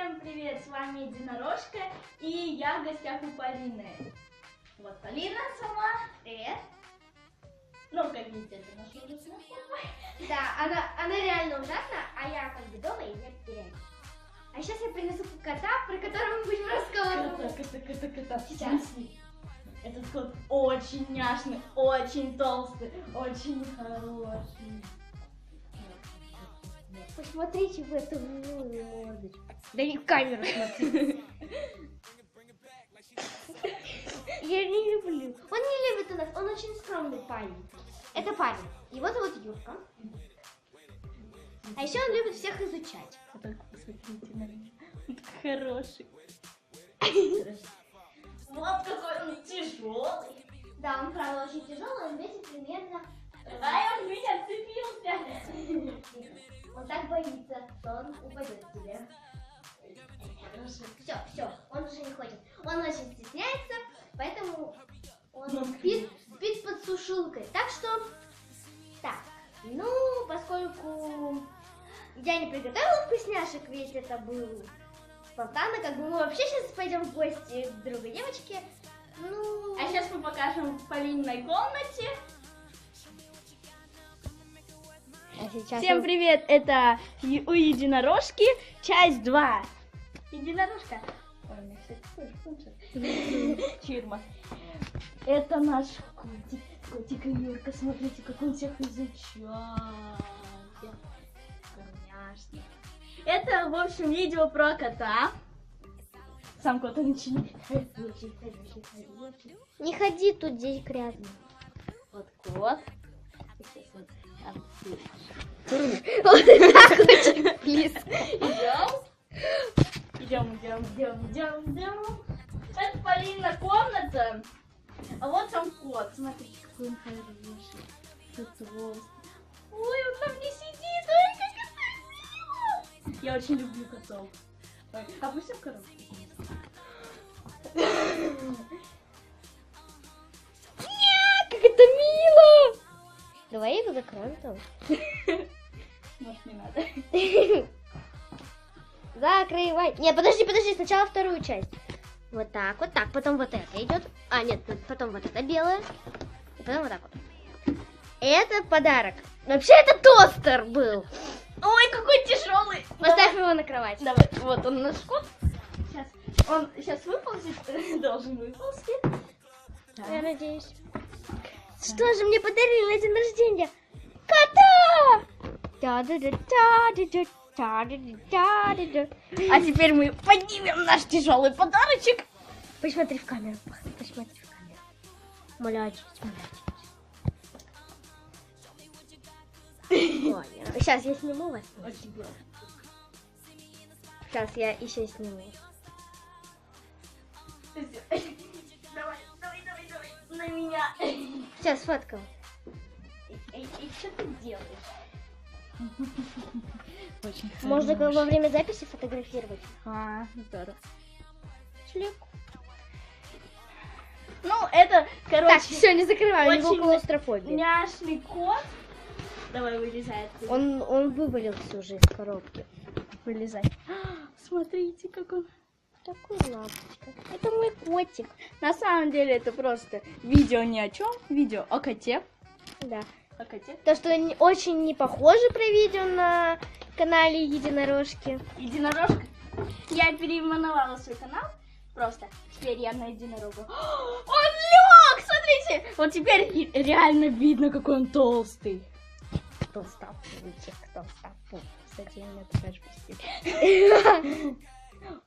Всем привет, с вами Единорожка, и я в гостях у Полины. Вот Полина сама. Привет. Ну, как видите, это наша форма. Да, она, она реально ужасна, а я как бы дома и я теряюсь. А сейчас я принесу кота, про которого мы будем рассказывать. Кота, кота, кота, кота. Сейчас. Этот кот очень няшный, очень толстый, очень хороший. Посмотрите в эту милую мордочку. Да не в камеру смотри. Я не люблю. Он не любит у нас, он очень скромный парень. Это парень. Его зовут Юрка. А еще он любит всех изучать. Вот так посмотрите на меня. Он такой хороший. Вот какой он тяжелый. Да, он правда очень тяжелый, он весит примерно... Ай, он меня вцепился. Он так боится, что он упадет к тебе. Все, все, он уже не ходит. Он очень стесняется, поэтому он Ну, спит, спит под сушилкой. Так что, так, ну, поскольку я не приготовила вкусняшек, ведь это был спонтанно, как бы мы вообще сейчас пойдем в гости к другой девочке. Ну, А сейчас мы покажем в Полининой комнате. Сейчас Всем привет, это у единорожки, часть 2. Единорожка. Ой, у меня, кстати, тоже слушай. Чирма. Это наш котик. Котик и Юрка, смотрите, как он всех изучает. Конечно. Это, в общем, видео про кота. Сам кот очень очень хороший, хороший. Не ходи тут, здесь грязно. Вот кот. Сейчас. Вот так очень близко. Идем. Идем, идем, идем, идем. Это Полина комната. А вот сам кот. Смотрите, какой он хороший. Тут толстый. Ой, он там не сидит. Ой, как это мило. Я очень люблю котов. Ой, а пусть в коробке. Давай его закроем там. Может, не надо. Закрывай. Нет, подожди, подожди, сначала вторую часть. Вот так, вот так, потом вот это идет. А, нет, потом вот это белое. И потом вот так вот. Это подарок. Вообще это тостер был. Ой, какой тяжелый. Поставь его на кровать. Давай, вот он наш кот. Сейчас, он сейчас выползет, должен выползти. Я надеюсь. Что же мне подарили на день рождения? Кота! А теперь мы поднимем наш тяжелый подарочек. Посмотри в камеру, посмотри в камеру. Молодец, молодец. Сейчас я сниму вас. Сейчас я еще сниму. Давай, давай, давай, давай, на меня. Сейчас фоткал. И, что ты делаешь? Очень Можно как во время записи фотографировать. А, здорово. Шлеп. Ну, это, короче, Так, все, не закрывай, у него очень клаустрофобия. няшный кот. Давай, вылезай оттуда. Он, он вывалил всю жизнь в коробке. Вылезай. Смотрите, как он. Такой лапочка. Это мой котик. На самом деле это просто видео ни о чем. Видео о коте. Да. О коте. То, что очень не похоже про видео на канале Единорожки. Единорожка. Я переименовала свой канал. Просто теперь я на единорога. Он лег! Смотрите! Вот теперь реально видно, какой он толстый. Толстопузик, толстопузик. Кстати, я мне покажу постель.